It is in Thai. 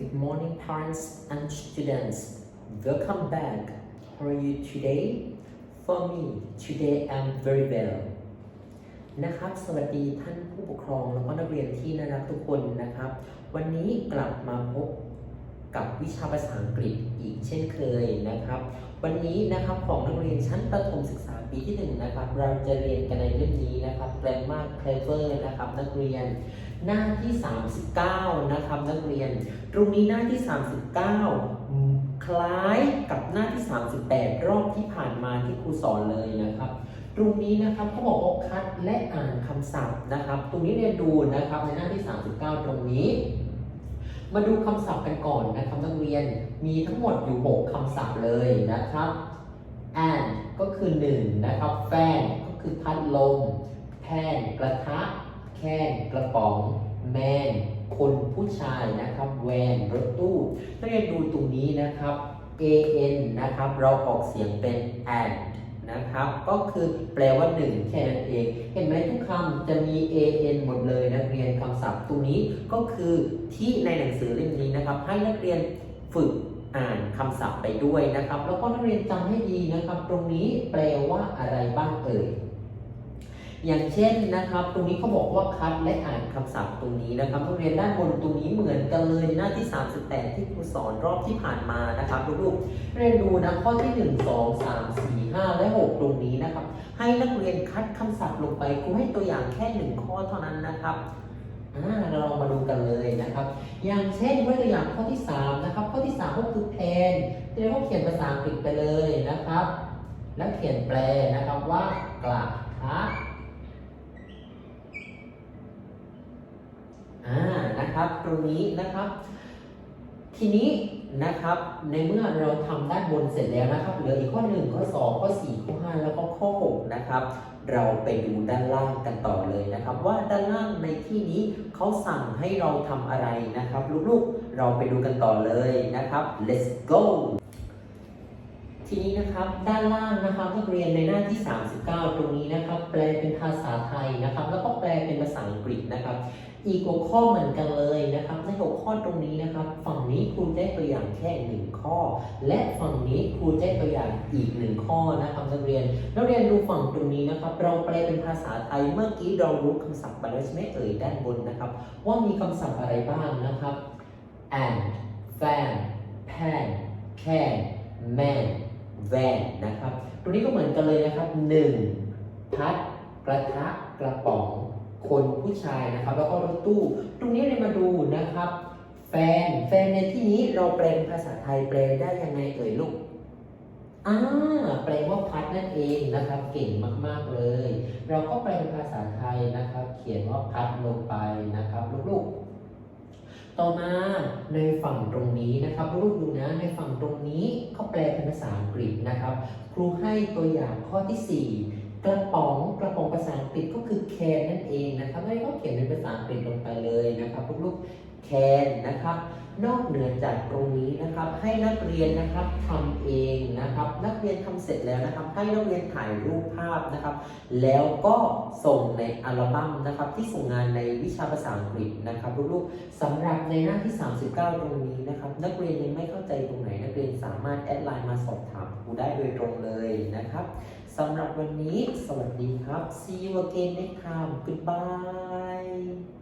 Good morning, parents and students. Welcome back. How are you today? For me, today I'm very well. นะครับ สวัสดีท่านผู้ปกครองแล้วก็นักเรียนที่น่ารักทุกคนนะครับ วันนี้กลับมาพบ กับวิชาภาษาอังกฤษอีกเช่นเคยนะครับ วันนี้นะครับของนักเรียนชั้นประถมศึกษาปีที่หนึ่งนะครับเราจะเรียนกันในเรื่องนี้นะครับ grammar clever นะครับนักเรียนหน้าที่ 39 นะครับนักเรียน ตรงนี้หน้าที่ 39 คล้ายกับหน้าที่ 38 รอบที่ผ่านมาที่ครูสอนเลยนะครับตรงนี้นะครับเขาบอกว่าคัดและอ่านคำศัพท์นะครับ ตรงนี้เรียนดูนะครับในหน้าที่ 39 ตรงนี้ มาดูคำศัพท์กันก่อนนะครับนักเรียนมีทั้งหมดอยู่ 6คำศัพท์เลยนะครับ and ก็คือ1นะครับ fan ก็คือพัดลม pan กระทะ can กระป๋อง man คนผู้ชายนะครับ van รถตู้นักเรียนดูตรงนี้นะครับ an นะครับ เราออกเสียงเป็น and นะครับ ก็คือแปลว่า 1 แค่นั้นเอง เห็นไหมทุกคำจะมี an หมดเลยนักเรียนคำศัพท์ตรงนี้ก็คือที่ในหนังสือเล่มนี้นะครับ ให้นักเรียนฝึกอ่านคำศัพท์ไปด้วยนะครับ แล้วก็นักเรียนจำให้ดีนะครับ ตรงนี้แปลว่าอะไรบ้างเอ่ย อย่างเช่นนะครับ ตรงนี้เขาบอกว่าคัดและอ่านคำศัพท์ตรงนี้นะครับนักเรียนด้านบนตรงนี้เหมือนกันเลยหน้าที่ 38 ที่ครูสอนรอบที่ผ่านมานะครับลูกๆเรียนดูนะข้อที่ 1 2 3 4 5 และ 6 ตรงนี้นะครับ ให้นักเรียนคัดคำศัพท์ลงไปครูให้ตัวอย่างแค่หนึ่งข้อเท่านั้นนะครับอ่าเรามาดูกันเลยนะครับ อย่างเช่นตัวอย่างข้อที่ 3 นะครับ ข้อที่ 3 ก็คือแทนเรียกว่าเขียนภาษาอังกฤษไปเลยนะครับ แล้วเขียนแปลนะครับว่ากระทะอ่า นะครับ ตรงนี้นะครับ ทีนี้นะครับในเมื่อเราทำด้านบนเสร็จแล้วนะครับเหลืออีกข้อ 1 ข้อ 2 ข้อ 4 ข้อ 5 แล้วก็ข้อ 6 นะครับ เราไปดูด้านล่างกันต่อเลยนะครับ ว่าด้านล่างในที่นี้เขาสั่งให้เราทำอะไรนะครับ ลูกๆ เราไปดูกันต่อเลยนะครับ let's go ทีนี้นะครับด้านล่างนะครับนักเรียนในหน้าที่ 39 ตรงนี้นะครับ แปลเป็นภาษาไทยนะครับ แล้วก็แปลเป็นภาษาอังกฤษนะครับ อีกหัวข้อเหมือนกันเลยนะครับ ในหัวข้อตรงนี้นะครับ ฝั่งนี้ครูได้ตัวอย่างแค่หนึ่งข้อ และฝั่งนี้ครูได้ตัวอย่างอีกหนึ่งข้อนะครับนักเรียนนักเรียนดูฝั่งตรงนี้นะครับ เราแปลเป็นภาษาไทยเมื่อกี้เรารู้คำศัพท์ไปแล้วใช่ไหมเอ่ยด้านบนนะครับ ว่ามีคำศัพท์อะไรบ้างนะครับ and fan pan can man van นะครับตรงนี้ก็เหมือนกันเลยนะครับ 1. พัดกระทะกระป๋อง คนผู้ชายนะครับ แล้วก็รถตู้ ตรงนี้เรามาดูนะครับ แฟน แฟนในที่นี้เราแปลเป็นภาษาไทยแปลได้ยังไงเอ่ยลูกอ่าแปลว่าพัดนั่นเองนะครับ เก่งมากๆเลย เราก็แปลเป็นภาษาไทยนะครับ เขียนว่าพัดลงไปนะครับลูกๆ ต่อมาในฝั่งตรงนี้นะครับลูกๆดูนะในฝั่งตรงนี้เขาแปลเป็นภาษาอังกฤษนะครับ ครูให้ตัวอย่างข้อที่ 4 กระป๋องกระป๋องภาษาอังกฤษก็คือ can นั่นเองนะครับไม่ก็เขียนเป็นภาษาอังกฤษลงไปเลยนะครับลูกๆ can นะครับ นอกเหนือจากตรงนี้นะครับ ให้นักเรียนนะครับทำเองนะครับ นักเรียนทำเสร็จแล้วนะครับ ให้นักเรียนถ่ายรูปภาพนะครับ แล้วก็ส่งในอัลบั้มนะครับ ที่ส่งงานในวิชาภาษาอังกฤษนะครับลูกๆสำหรับในหน้าที่ 39 ตรงนี้นะครับ นักเรียนยังไม่เข้าใจตรงไหน นักเรียนสามารถแอดไลน์มาสอบถามครูได้โดยตรงเลยนะครับสำหรับวันนี้สวัสดีครับ see you again next time goodbye